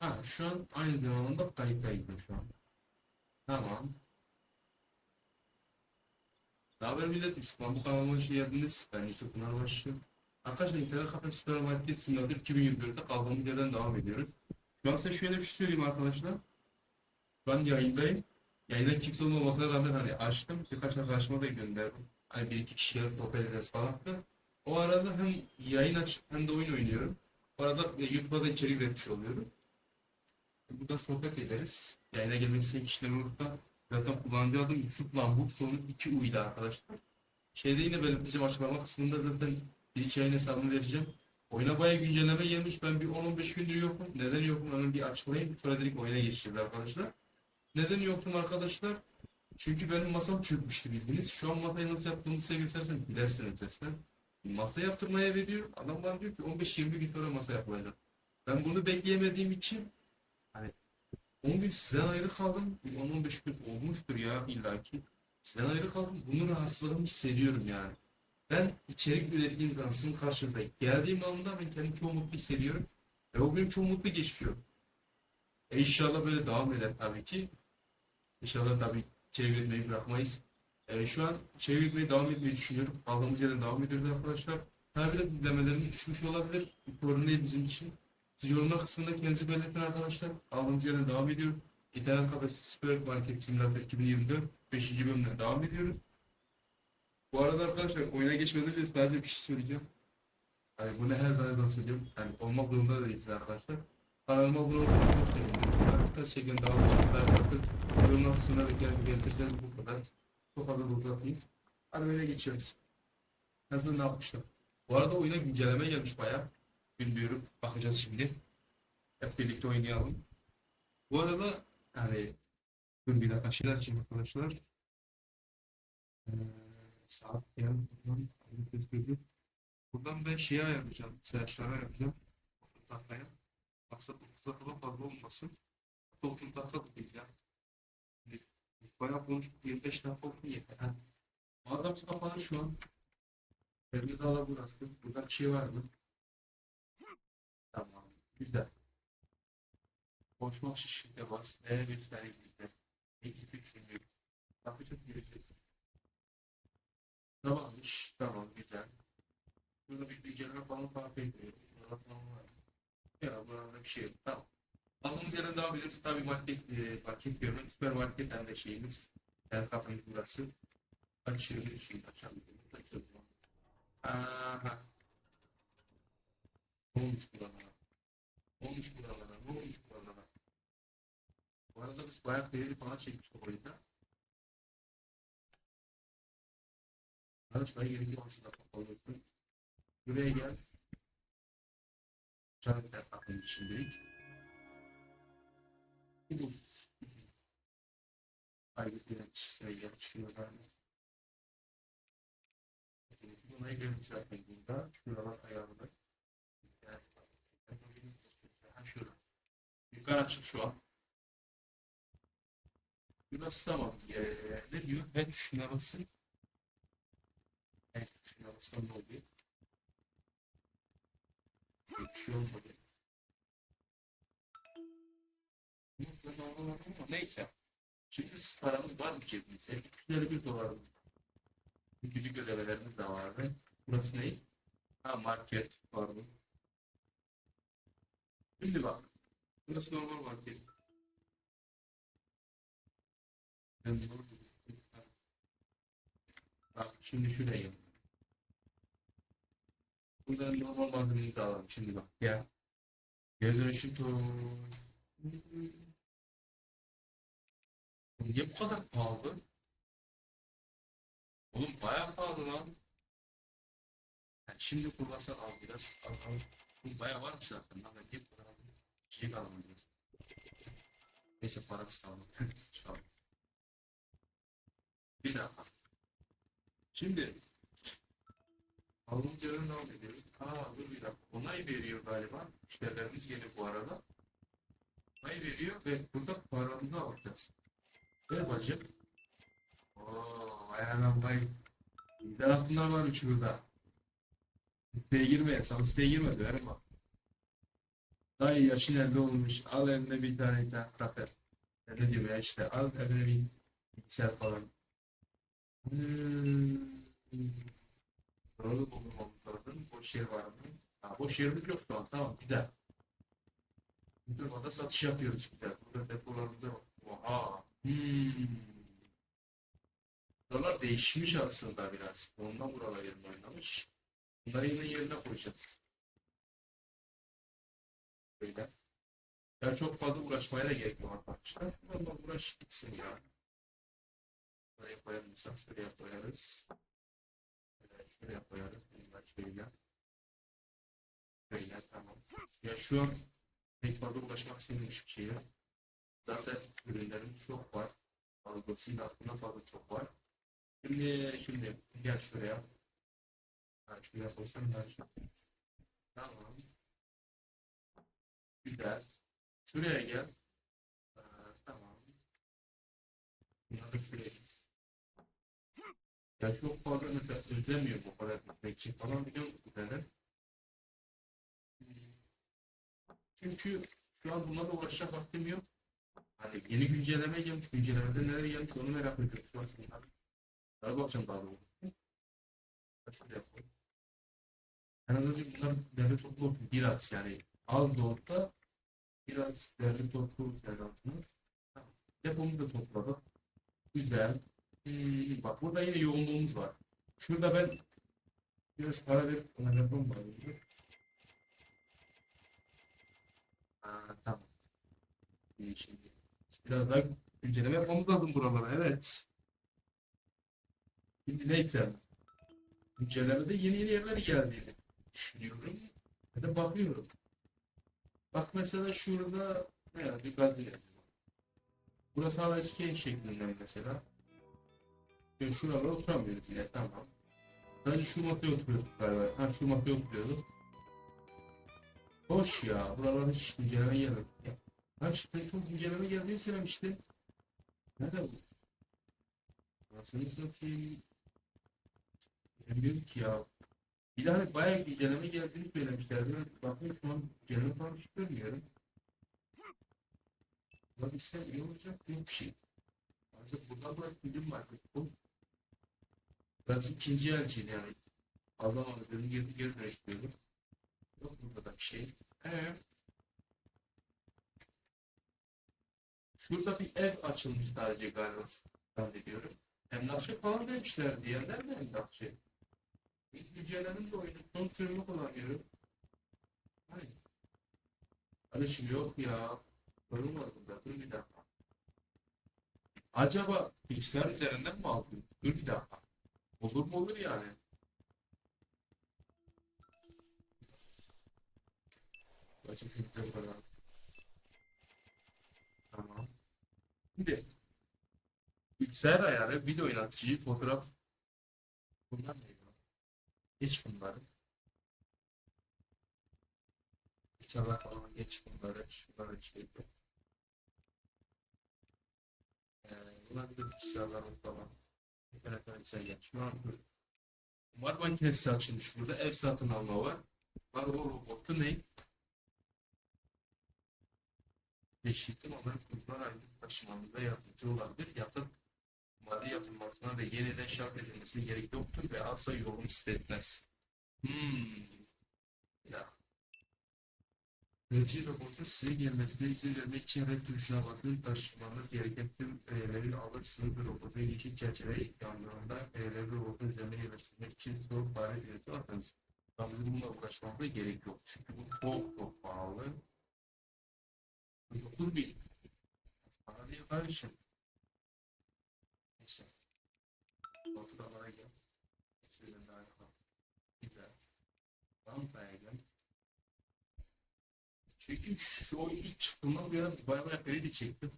Ha şu an aynı zamanda kayıttayız da şu an. Tamam. Ne haber millet? Yusuf bu kanalıma hoş geldiniz. Ben Yusuf Pınarbaşı. Arkadaşlar internet kafe süpermarket simülatör 2024'te kaldığımız yerden devam ediyoruz. An size şöyle bir şey söyleyeyim arkadaşlar. Ben yayındayım. Yayında kimse olmamasına rağmen hani açtım. Birkaç arkadaşıma da gönderdim. Hani bir iki kişiyle sohbet ederiz falan filan. O arada hem yayın aç hem de oyun oynuyorum. Bu arada e, YouTube'a da içerik üretmiş oluyorum. Burada sohbet ederiz. Yayına gelmek isteyen kişiler olursa zaten kullanıcı adım Yusuf Lambuk sonu 2 U'ydu arkadaşlar. Şeyde yine belirteceğim açıklama kısmında zaten bir yayın hesabını vereceğim. Oyuna bayağı güncelleme gelmiş. Ben bir 10-15 gündür yokum. Neden yokum onu bir açıklayayım. Sonra direkt oyuna geçeceğiz arkadaşlar. Neden yoktum arkadaşlar? Çünkü benim masam çökmüştü bildiğiniz. Şu an masayı nasıl yaptığımı size göstersem bilersiniz resmen. Masa yaptırmaya veriyor. Adam bana diyor ki 15-20 gün sonra masa yapılacak. Ben bunu bekleyemediğim için hani 10 gün sizden ayrı kaldım. Bir 10-15 gün olmuştur ya illaki. Sizden ayrı kaldım. Bunun rahatsızlığını hissediyorum yani. Ben içerik ürettiğim zaman sizin karşınıza geldiğim anda ben kendimi çok mutlu hissediyorum. Ve o gün çok mutlu geçiyor. E inşallah böyle devam eder tabii ki. İnşallah tabii içerik üretmeyi bırakmayız. E, şu an içerik üretmeye devam etmeyi düşünüyorum. Kaldığımız yerden devam ediyoruz arkadaşlar. Tabii biraz izlemelerim düşmüş olabilir. Bir sorun değil bizim için. Siz yorumlar kısmında kendinizi belirtin arkadaşlar. Kaldığımız yerden devam ediyoruz. İnternet kafesi Süpermarket Simülatör 2024 5. bölümden devam ediyoruz. Bu arada arkadaşlar oyuna geçmeden önce sadece bir şey söyleyeceğim. Hani bunu her zaman söylüyorum. Yani olmak zorunda da değiliz arkadaşlar. Kanalıma abone olmayı çok sevinirim. Arkadaşlar şeklinde devam edeceğim. Yorumlar kısmına da gelip belirtirseniz bu kadar. Çok fazla uzatmayayım. Hadi öyle geçiyoruz. Son ne yapmıştım? Bu arada oyuna güncelleme gelmiş bayağı. Bilmiyorum. Bakacağız şimdi. Hep birlikte oynayalım. Bu arada yani dur bir dakika şeyler için arkadaşlar. Ee, saat yani buradan buradan ben şeyi ayarlayacağım. Seyahatleri ayarlayacağım. Otuz dakikaya. Maksat 30 dakikadan fazla olmasın. Hatta 30 dakika da değil ya. Hani Bayağı konuştuk. 25 dakika olsun yeter. Ha. Mağazamız kapalı şu an. Evde daha burası. Burada bir şey var mı? Tamam. Güzel. İçin şifre bas. Değer göstereyim bizde. Ekip yükümlülük. Yapacak gireceğiz. Tamammış. Tamam güzel. Burada bir güncelleme falan fark etmiyorum. Burada falan var. Ya burada bir şey yok. Tamam. Yerden devam ediyoruz. Tabii market, e, market diyorum. Süpermarket hem de şeyimiz. Yani kafamız burası. Açıyoruz. Şimdi açalım. Açıyoruz. Aha. Olmuş buralara? Olmuş buralara? Ne olmuş buralara? Bu arada biz bayağı değerli falan çekmiştik oyunda. Arkadaşlar yeni bir aslında kapalıyorsun. Buraya gel. Çarpıklar kapının şimdilik. Bu bir yöneticisine yarışıyorlar. Buna göre zaten burada. Şuralar ayarlı. Şurada. Yukarı açık şu an. Burası tamam. Ee, ne diyor? Ben tuşuna basın. Evet, tuşuna basın ne oluyor? Bir şey olmadı. Neyse. Şimdi paramız var mı cebimizde? 251 dolarımız. Günlük ödemelerimiz de vardı. Burası ne? Ha market pardon. Şimdi bak. Burası normal. Ben bunu- Bak şimdi şuraya. Burada normal malzemeyi de alalım. Şimdi bak. Gel. Geri dönüşüm to. Niye bu kadar pahalı? Oğlum bayağı pahalı lan. Yani şimdi kurbasan al biraz. Al al. Bayağı var mı zaten lan? Ben alayım? Şey biraz. Neyse paramız kalmadı. Çıkalım. Bir dakika. Şimdi yerden devam ediyoruz. Aa dur bir dakika. Onay veriyor galiba. Müşterilerimiz geliyor bu arada. Onay veriyor ve burada paramızı alacağız. Ver bacım. Oo, ayağına vay. Güzel altınlar varmış burada. Siteye girme, sana siteye girme, verim bak. Dayı yaşın elde olmuş. Al eline bir tane internet kafe. Ne diyorum ya işte al eline bir bilgisayar falan. Hmm. Doğru bulmamız lazım. Boş yer var mı? Ha, boş yerimiz yok şu an. Tamam güzel. Durmada satış yapıyoruz güzel. Burada depolarımızda. Oha. Hmm. Buralar değişmiş aslında biraz. Ondan buralar yerine oynamış. Bunları yine yerine koyacağız. Böyle. Ya çok fazla uğraşmaya da gerek yok arkadaşlar. Normal uğraş gitsin ya. Buraya koyabilirsem şuraya koyarız. Şöyle şuraya koyarız. Bunlar şöyle. Böyle tamam. Ya şu an pek fazla uğraşmak istememiş bir şeye. Zaten ürünlerimiz çok var. Fazlasıyla aklına fazla çok var. Şimdi, şimdi gel şuraya. Şuraya koysam ben şu. Tamam. Güzel. Şuraya gel. Aa, tamam. Bunları da şuraya git. Ya çok fazla mesela özlemiyor bu kadar gitmek için falan biliyor musun beni? Çünkü şu an bunlarla uğraşacak vaktim yok. Hani yeni güncelleme gelmiş, güncellemede neler gelmiş onu merak ediyorum şu an. Daha bakacağım daha doğrusu. Şöyle yapalım. En azından bunlar derli toplu olsun biraz yani az da olsa biraz derli toplu. Tamam. Depomu da topladık. Güzel. Hmm, bak burada yine yoğunluğumuz var. Şurada ben biraz para verip ona yapmam var. Ha, tamam. İyi şimdi. Biraz daha güncelleme yapmamız lazım buralara. Evet. Şimdi neyse. Güncellemede yeni yeni yerler geldiğini düşünüyorum. Ya da bakıyorum. Bak mesela şurada ne yazıyor? Bir gaz ileri. Burası hala eski şeklinde mesela. Yani şuralara oturamıyoruz yine tamam. Sadece şu masaya oturuyorduk galiba. Ha şu masaya oturuyorduk. Boş ya. Buralar hiç güncelleme gelmedi. Ha işte çok güncelleme geldiğini söylemiştin. Nerede bu? Nasıl satayım? Bilmiyorum ki ya. Bir de hani bayağı güncelleme geldiğini söylemişlerdi. Ben bakıyorum şu an güncelleme falan hiç görmüyorum. Bulabilsem iyi olacak. Yok bir şey. Ancak burada burası bilim var. Bu Burası ikinci elçiydi yani. Allah'ım özledim geri geri dönüştürdüm. Yok burada da bir şey. Ee, şurada bir ev açılmış sadece galiba. Zannediyorum. Emlakçı falan demişler diyenler de emlakçı. İlk güncelemin de oyunu son sürümü kullanıyorum. Hayır. Kardeşim yok ya. Sorun var burada. Dur bir dakika. Acaba bilgisayar üzerinden mi aldım? Dur bir dakika. Olur mu olur yani. Açık bir kadar. Tamam. Şimdi bilgisayar ayarı, video oynatıcıyı, fotoğraf bunlar neydi? Geç bunları. İnşallah falan geç bunları. Şunları şey yap. Ee, bunlar bir de bilgisayarlarımız falan. Evet, sen gel. Şu an dur. Var açılmış burada. Ev satın alma var. Var o robotu ne? Beşikli onların kurumlar aylık taşımamıza yardımcı olabilir. Maddi yapılmasına ve yeniden şart edilmesine gerek yoktur ve asla yorum istetmez. Hmm. Ya. Üretici robotu size gelmesine izin vermek için red tuşuna basın taşımanız gereken tüm verileri alır sınıf bir robotun yeşil çerçeve ekranlarında verileri robotun üzerine yerleştirmek için soğuk fare üyesi atınız. Bizim bununla uğraşmamıza gerek yok. Çünkü bu çok çok pahalı. 9 bin. Para değil kardeşim. Neyse. Faturalara gel. Hepsinden daha yakın. Güzel. Bankaya gel. Çünkü şu oyun ilk çıktığından bu yana baya baya kredi çektim.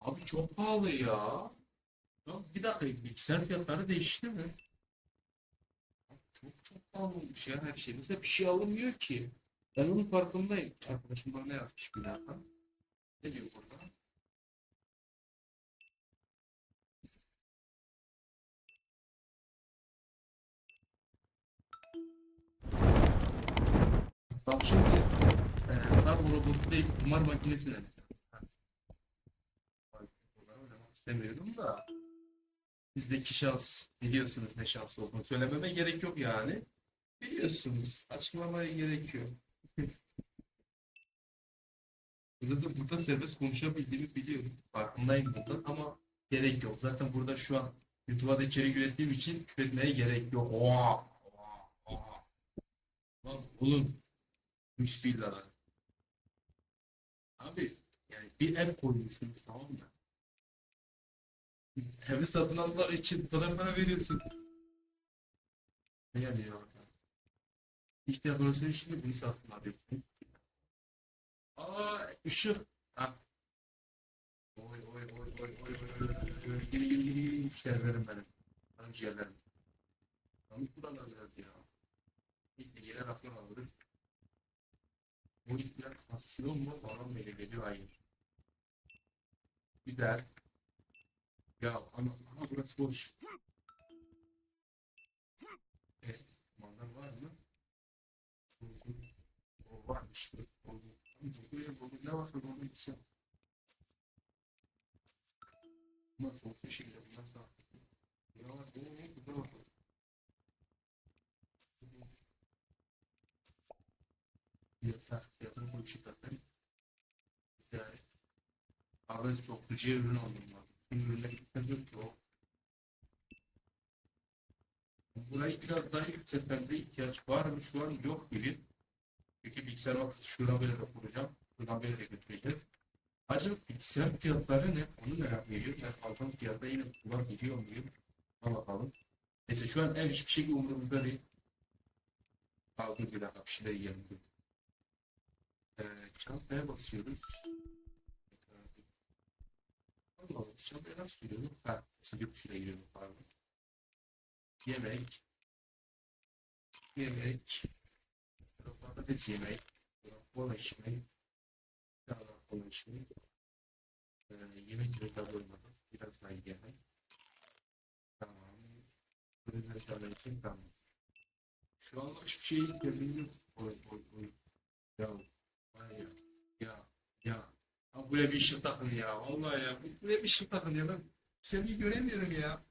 Abi çok pahalı ya. Ya bir dakika bilgisayar fiyatları değişti mi? Çok çok pahalı olmuş ya her şey. Mesela bir şey alınmıyor ki. Ben onun farkındayım. Arkadaşım bana yazmış bir dakika. Ne diyor burada? Şimdi e, tam değil kumar bunları oynamak istemiyorum da bizdeki şans biliyorsunuz ne şans olduğunu söylememe gerek yok yani. Biliyorsunuz. Açıklamaya gerek yok. Burada da burada serbest konuşabildiğimi biliyorum. Farkındayım bundan ama gerek yok. Zaten burada şu an YouTube'a da içerik ürettiğim için küfretmeye gerek yok. Oha! Oha! Oha! Lan oğlum villalar. Abi yani bir ev koymuşsunuz tamam mı? Evi satın almak için bu kadar para veriyorsun. Ne yani ya? İşte yapıyorsun şimdi bunu satın alıyorsun. Aa ışık. Ha. Oy oy oy oy oy oy oy. Geri geri geri geri müşterilerim benim. Benim ciğerlerim. Yalnız buralar biraz ya. İşte yere rakam alırız. Bu itler kasıyor mu? Bana böyle geliyor hayır. Güzel. Ya ana, ana burası boş. E, mantar var mı? O varmış. Ne varsa onu gitsin. Ama olsun şimdi bundan sağ. Ya var o bu da var. Yatak, yatak koyup çıkartayım. Yani. Abi topluca ürün aldım lazım. Şimdi ürünler gitmedi ki o. Burayı biraz daha yükseltmemize ihtiyaç var mı şu an yok gibi. Çünkü bilgisayar vakti şuradan böyle de kuracağım. Şuradan böyle de götüreceğiz. Acaba bilgisayar fiyatları ne? Onu merak ediyorum. Ben aldığım fiyata yine kullanabiliyor muyum? Ona bakalım. Neyse şu an ev hiçbir şey umurumuzda değil. Kaldır bir dakika bir şeyler yiyelim. Ee, çantaya basıyoruz. Allah Allah çantaya nasıl giriyoruz? Ha, silip şuraya giriyoruz pardon. Yemek. Yemek. Patates yemek. Kola içmek. Daha kola içmek. Ee, yemek ürünler doymadım. Biraz daha yemek. Tamam. Ürünler daha için tamam. Şu an hiçbir şey görmüyorum. Oy oy oy. Ya. Ya. Ya. Ya. Buraya bir ışık takın ya. Vallahi ya. Buraya bir ışık takın ya. Ben seni göremiyorum ya.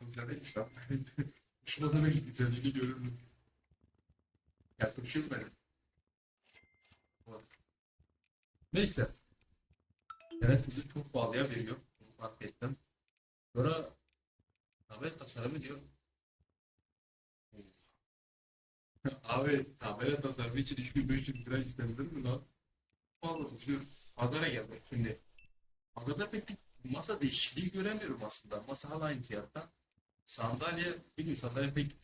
Güzelmiş lan. Şu masada güzelliğini görürüm. Yaklaşık benim. Neyse. Evet hızı çok pahalıya veriyor. Fark ettim. Sonra tablet tasarımı diyor. Abi tablet tasarımı için 3500 lira istenilir mi lan? Vallahi şu pazara geldik şimdi. Pazarda pek bir masa değişikliği göremiyorum aslında. Masa hala aynı fiyatta. Sandalye, bilmiyorum sandalye pek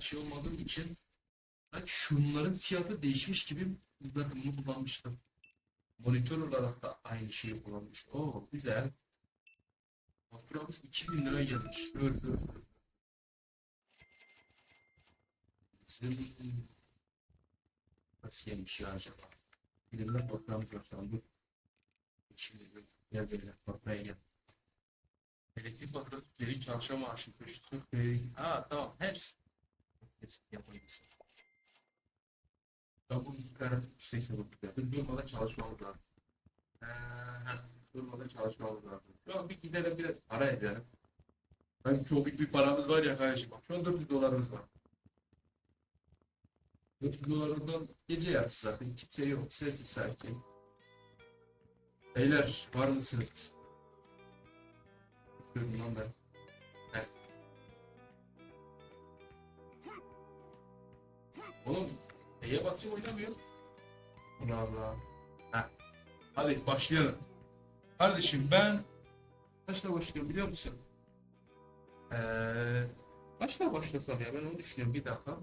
şey olmadığım için ben şunların fiyatı değişmiş gibi zaten bunu kullanmıştım. Monitör olarak da aynı şeyi kullanmış. Oo güzel. Faturamız 2000 lira gelmiş. Öyle öyle. Sizin nasıl gelmiş ya acaba? Bilimler faturamız var. Şimdi dur. gel böyle faturaya gel. Elektrik faturası geri çalışma maaşı. Koştu. Ha tamam hepsi. Kesin yapabilirsin. Bu iki kare 389 yaptım. Durmadan çalışmamız lazım. Ee, durmadan çalışmamız lazım. Şu an bir gidelim biraz para edelim. Ben çok büyük bir paramız var ya kardeşim. Bak şu an 400 dolarımız var. 400 dolarından gece yarısı zaten. Kimse yok. Sessiz sakin. Beyler var mısınız? Bakıyorum lan ben. Heh. Oğlum E'ye basıyor oynamıyor. Allah. Heh. Hadi başlayalım. Kardeşim ben kaçta başlıyorum biliyor musun? Ee, kaçta başlasam ya ben onu düşünüyorum bir dakika.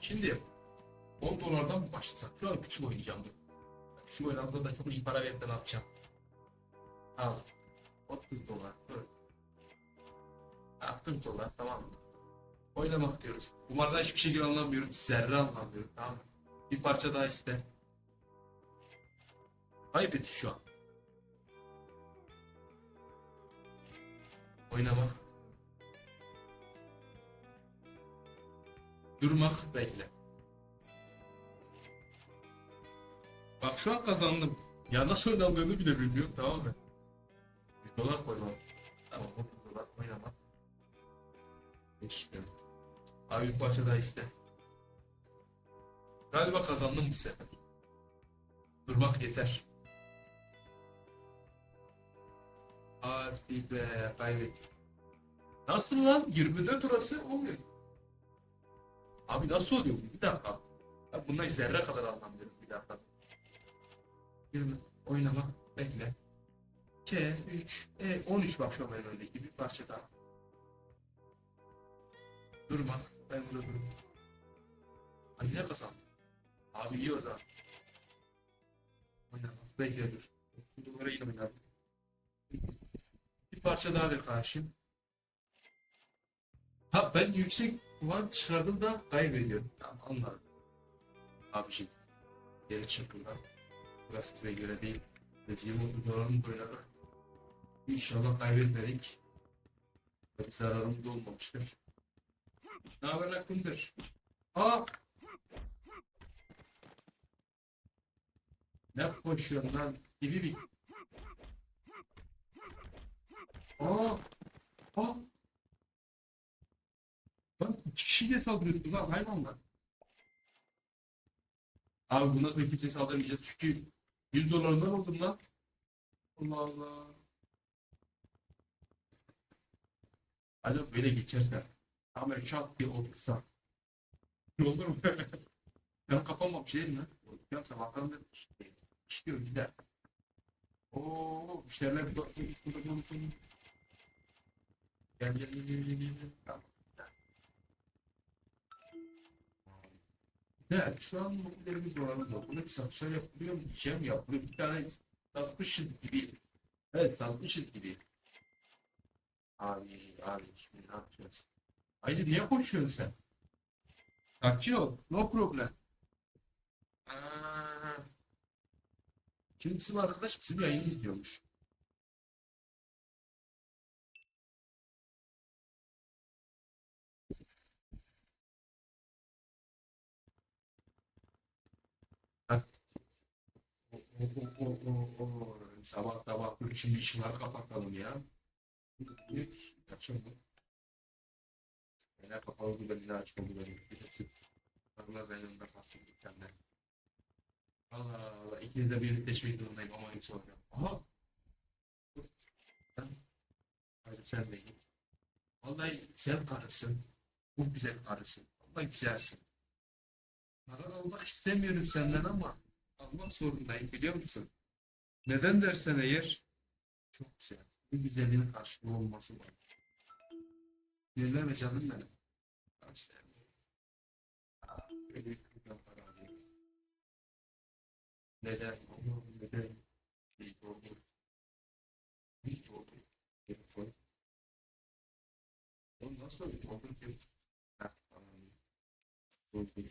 Şimdi 10 dolardan başlasak? Şu an küçük oynayacağım. Küçük oynadığımda da çok iyi para verirse ne yapacağım? Al. 30 dolar. Ha, 40 dolar tamam mı? Oynamak diyoruz. Kumardan hiçbir şey anlamıyorum. Zerre anlamıyorum tamam mı? Bir parça daha iste. Kaybettik şu an. Oynamak. Durmak. Bekle. Bak şu an kazandım. Ya nasıl oynandığını bile bilmiyorum tamam mı? Bir dolar koymam. Tamam 30 dolar oynamak. Geçmiyorum. Abi bir parça daha iste. Galiba kazandım bu sefer. Durmak yeter. Hadi be kaybettim. Nasıl lan? 24 orası olmuyor. Abi nasıl oluyor bu? Bir dakika. Ben bundan zerre kadar anlamıyorum. Bir dakika. 20 oynama bekle. K 3 E 13 bak şu an benim öndeki bir parça daha. Durma. Ben burada durayım. Ay ne kazandım? Abi iyi o zaman. Oynama. Bekle dur. Bu numara yine oynayalım. Bir parça daha ver karşım. Ha ben yüksek puan çıkardım da kaybediyorum. Tamam anladım. Abiciğim. Geri çık buradan. Burası bize göre değil. Rezil oldu dolarını oynadık. İnşallah kaybetmedik. Bir zararımız olmamıştır. Ne haber Akındır? Aa! Ne koşuyorsun lan? Gibi bir. Aa! Aa! Lan iki kişi de saldırıyorsun lan hayvanlar. Abi bundan sonra kimseye saldırmayacağız çünkü 100 dolarından oldum lan. Allah Allah. Alo böyle geçersen. Ama şak diye otursa. Ne olur mu? ben kapanmamış değil mi? Ya sabahtan beri işte, işliyor gider. Oo, müşteriler konuşuyor. Gel gel gel gel gel gel. Tamam. Evet, şu an mobillerimiz dolarımız yok. Buna satışlar yapılıyor mu? Cem yapılıyor. Bir tane satmışız gibi. Evet, satmışız gibi. Abi, abi, şimdi ne yapacağız? Haydi niye konuşuyorsun sen? Sakin ol, no problem. Aa, bizim arkadaş bizim yayını izliyormuş. Heh. O, o, o, o, o. Sabah sabah dur şimdi işi var kapatalım ya. Bu. Yine kapalı güvenliğini açmalı benim. Bir de. Allah benim önümde kalsın tane. Allah Allah. İkiniz de birini seçmek zorundayım ama hangisi olacak? Aha. Hadi sen de git. Vallahi güzel karısın. Çok güzel karısın. Vallahi güzelsin. Narar olmak istemiyorum senden ama almak zorundayım biliyor musun? Neden dersen eğer çok güzel. Bu güzelliğin karşılığı olması var. Dinleme canım benim. Neden? Olur, neden? İyi olur. İyi olur. İyi olur. Oğlum nasıl olur? Olur ki? Heh, tamam. Oldu.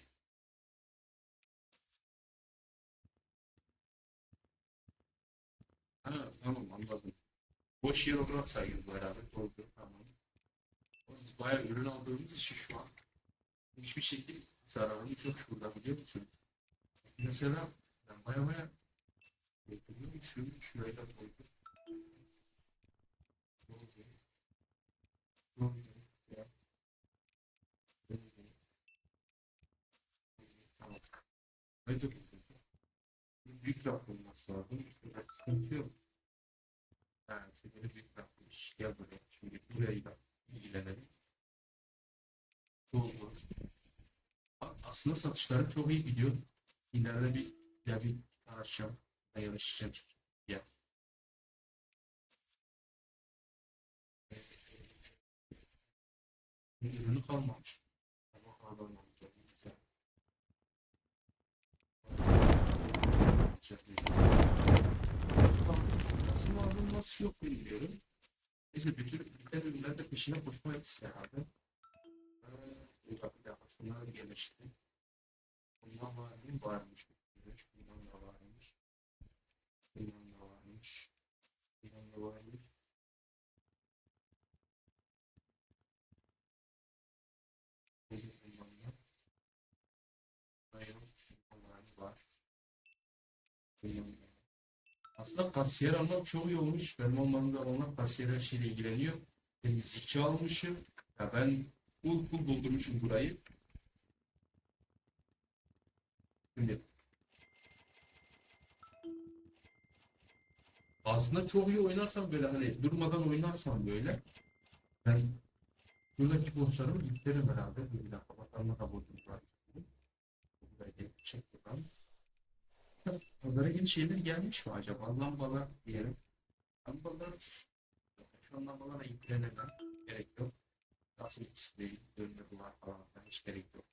Tamam anladım. Boş yer olarak sayıyoruz beraber. Doğru, tamam. Biz bayağı ürün aldığımız için şu an hiçbir şekilde zararımız yok şurada biliyor musun? Mesela ben baya baya bekliyorum şunu şuraya da koydum. Büyük laf olması lazım. Bak sıkıntı yok. Ha, büyük lafmış. Gel buraya. Şimdi burayı da ilgilenelim. Olmaz. Aslında satışları çok iyi gidiyor. İleride bir ya bir açacağım. Ben yarışacağım çünkü. Ya. Ürünü kalmamış. Ama kalmamış. Güzel. Aslında onun nasıl yok bilmiyorum. Neyse bütün her ürünlerde peşine koşmak istedim. Ee, şunlar gelişti. Bundan var mı? Varmış. Bundan da varmış. Bundan da varmış. Bundan da varmış. Bundan da var. Bundan aslında kasiyer almam çok iyi olmuş. Benim olmamda onlar kasiyer her şeyle ilgileniyor. Temizlikçi almışım. Ya ben full full doldurmuşum burayı. Şimdi aslında çok iyi oynarsam böyle hani durmadan oynarsam böyle ben buradaki borçlarımı yüklerim herhalde. Bir dakika bakalım da borcum var. Buraya gelip çek bakalım. Pazara yeni şeyler gelmiş mi acaba? Lambalar diyelim. Lambalar şu an lambalara yüklenemem. Gerek yok. Nasıl ikisi değil. Önüne duvar falan hiç gerek yok.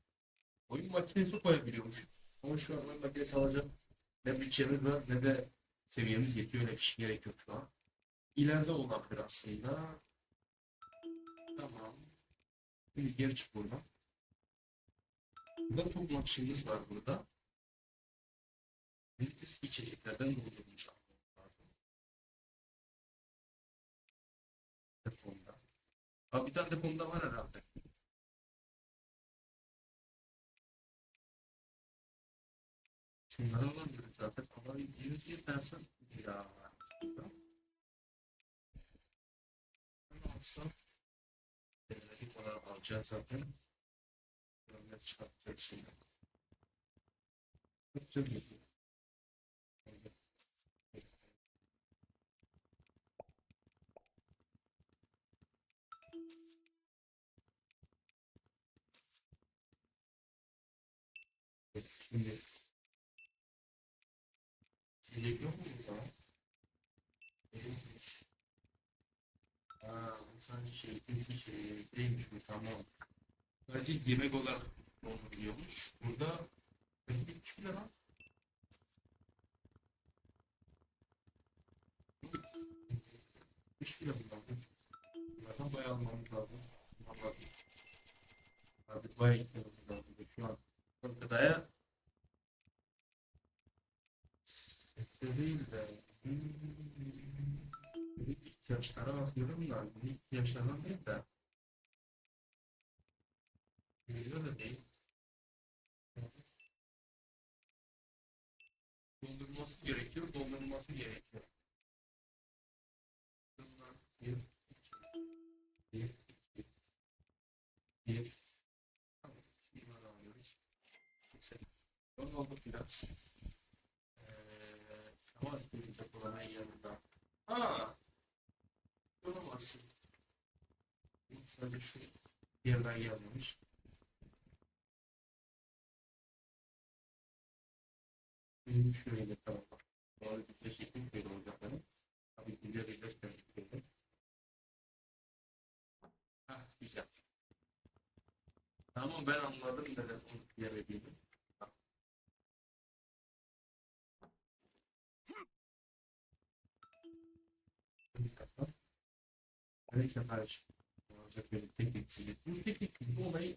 Oyun makinesi koyabiliyormuş. Ama şu an oyun makinesi alacak ne bütçemiz var ne de seviyemiz yetiyor. Öyle bir şey gerek yok şu an. İleride olabilir aslında. Tamam. Şimdi geri çık buradan. Burada top var burada. Bir eski içeceklerden doldurmuş lazım. Deponda. Abi bir tane deponda var herhalde. Şunları alabiliriz zaten. Alabildiğimiz yeterse bir daha var. Ama aslında denedik olarak alacağız zaten. Görmez çıkartacağız şimdi. Yapacağız mı? Şimdi Silecek yok mu burada? Değilmiş. Aa, bu sadece şey, bir şey tamam. Sadece yemek olarak dolduruluyormuş. Burada peki bir kişi lan. Üç kilo bundan. Bunlardan bayağı almamız lazım. Anladım. Abi bayağı gitmemiz lazım. Şu an sebze değil de günlük ihtiyaçlara bakıyorum da günlük ihtiyaçlardan değil de Öyle de değil. Dondurulması gerekiyor, dondurulması gerekiyor. Bunlar bir, iki, bir, iki, bir. Tamam, bunları alıyoruz. Mesela, yol olduk biraz. Eee, ama bir depolanan yanında. Aa! Olamazsın. Sadece şu yerden gelmemiş. Şöyle tamam. Doğru bir şeklim şöyle olacak benim. Tabii güzel edersen şöyle. Güzel. Tamam ben anladım neden onu diyemediğimi. Neyse kardeşim. Olacak böyle teknik çizgi. Bu teknik çizgi olayı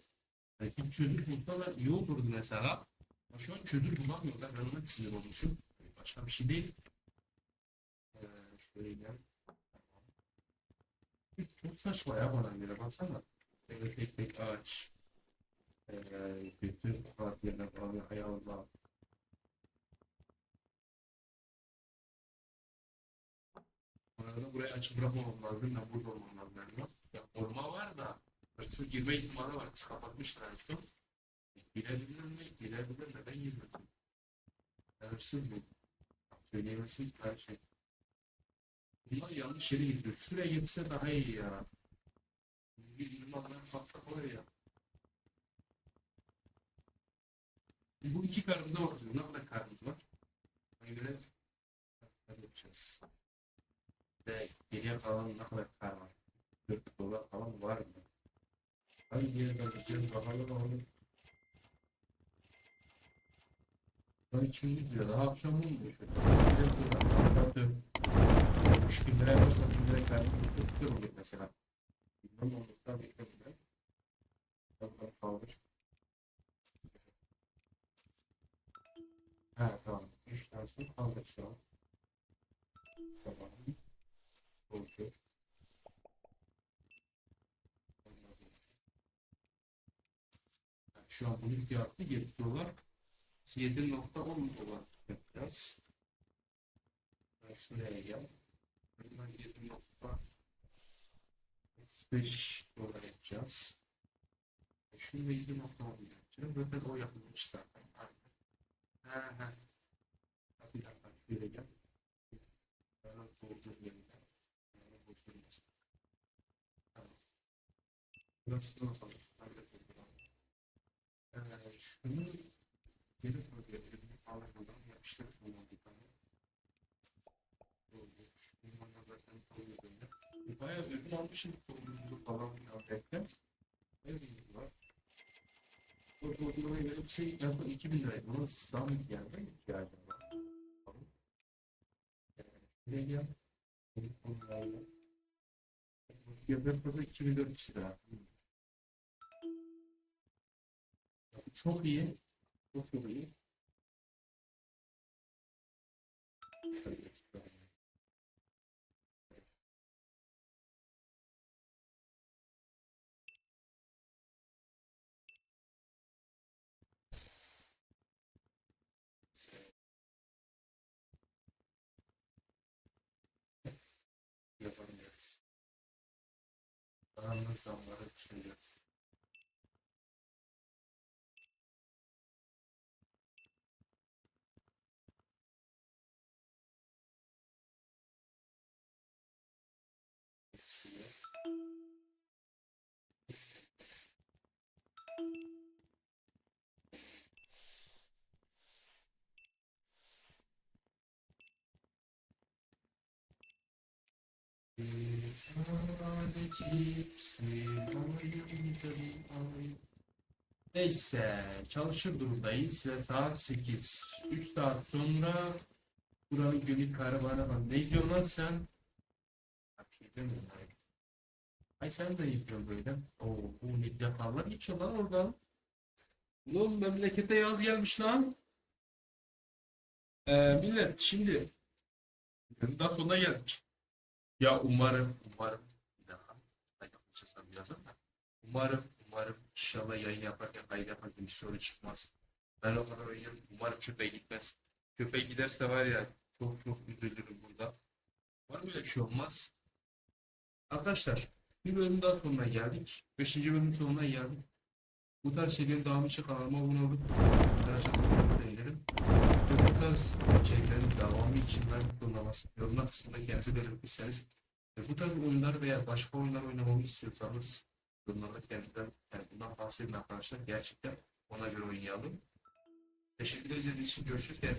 yani bir çözüm bulsalar iyi olurdu mesela. Ama şu an çözüm bulamıyorlar. Ben ona sinir olmuşum. Başka bir şey değil. Ee, şöyle. Çok saçma ya bana göre. Baksana. Böyle tek tek ağaç. Ee, bütün yerine falan hay Allah. Bu arada burayı açık bırakmamam lazım. Ben burada olmam lazım. Yani. Ya forma var da hırsız girme ihtimali var. Biz kapatmışlar en son. Girebilir mi? Girebilir neden girmesin? Ben hırsız mıyım? Söyleyemezsin ki her şey. Bunlar yanlış yere gidiyor. Şuraya gitse daha iyi ya. Bir yıllardan kalsa kolay ya. E, bu iki karımıza bakıyoruz. Ne kadar karımız var? Ona göre hadi yapacağız. Ve geriye kalan ne kadar kar var? 4 dolar falan var mı? Hadi geri kalacağız. Bakalım oğlum. Ben kim gidiyor? Daha akşam olmuyor. Akşam 3 bin lira yaparsan bin lira kaybı 44 olur mesela. Bilmem olduktan bir. Şey Bakalım kaldır. Ha tamam. 3 tanesini kaldır şu an. Tamam. Oldu. Şu an bunun fiyatı 7 dolar. 7.10 dolar yapacağız. Ben şuraya gel. Bundan 7 nokta 35 dolar yapacağız. Şimdi 7 nokta 10 yapacağız. Zaten o yapılmış zaten. Aynen. Ha. Ha, Bir dakika şöyle gel. Bana doldur yeniden. Bana boş durmasın. Tamam. Burası da bakalım. Şunları da dolduralım. Ee, şunu geri koyabilirim. Ağlarından yapıştır şundan bir tane. Doldur. Bunlarla zaten koyuyor böyle. Bayağı ürün almışım. Doldurdu falan filan bekle. Bir ürün var. O doldurmaya göre bir şey yazdı 2000 liraydı. Buna zam geldi. İhtiyacım var. Tamam. Ee, Şuraya gel. Benim konularla. Fiyatları fazla 2400 lira. Çok iyi. Çok iyi. Yapamıyoruz. Zamları çıkacağız. Eskiye. Neyse, çalışır durumdayız ve saat 8. 3 saat sonra buranın günlük kahramanı var. Ne diyorsun lan sen? Ay sen de yapıyorsun böyle. Oo, bu ne yaparlar geçiyor lan oradan. Oğlum memlekete yaz gelmiş lan. Ee, millet şimdi daha sonuna geldik. Ya umarım, umarım. Yapmışsam birazdan da. Umarım, umarım inşallah yayın yaparken kayıt yaparken bir sorun çıkmaz. Ben o kadar oynuyorum. Umarım köpeğe gitmez. Köpeğe giderse var ya çok çok üzülürüm burada. Var mı öyle bir şey olmaz? Arkadaşlar bir bölüm daha sonuna geldik. Beşinci bölümün sonuna geldik. Bu tarz şeylerin devamı için kanalıma abone olup arkadaşlar. Ve bu tarz içeriklerin devamı için ben yorumlar kısmında kendinizi belirtirseniz bu tarz oyunlar veya başka oyunlar oynamamı istiyorsanız yorumlarda kendimden, kendimden bahsedin arkadaşlar. Gerçekten ona göre oynayalım. Teşekkür ederiz. için görüşürüz. Kendinize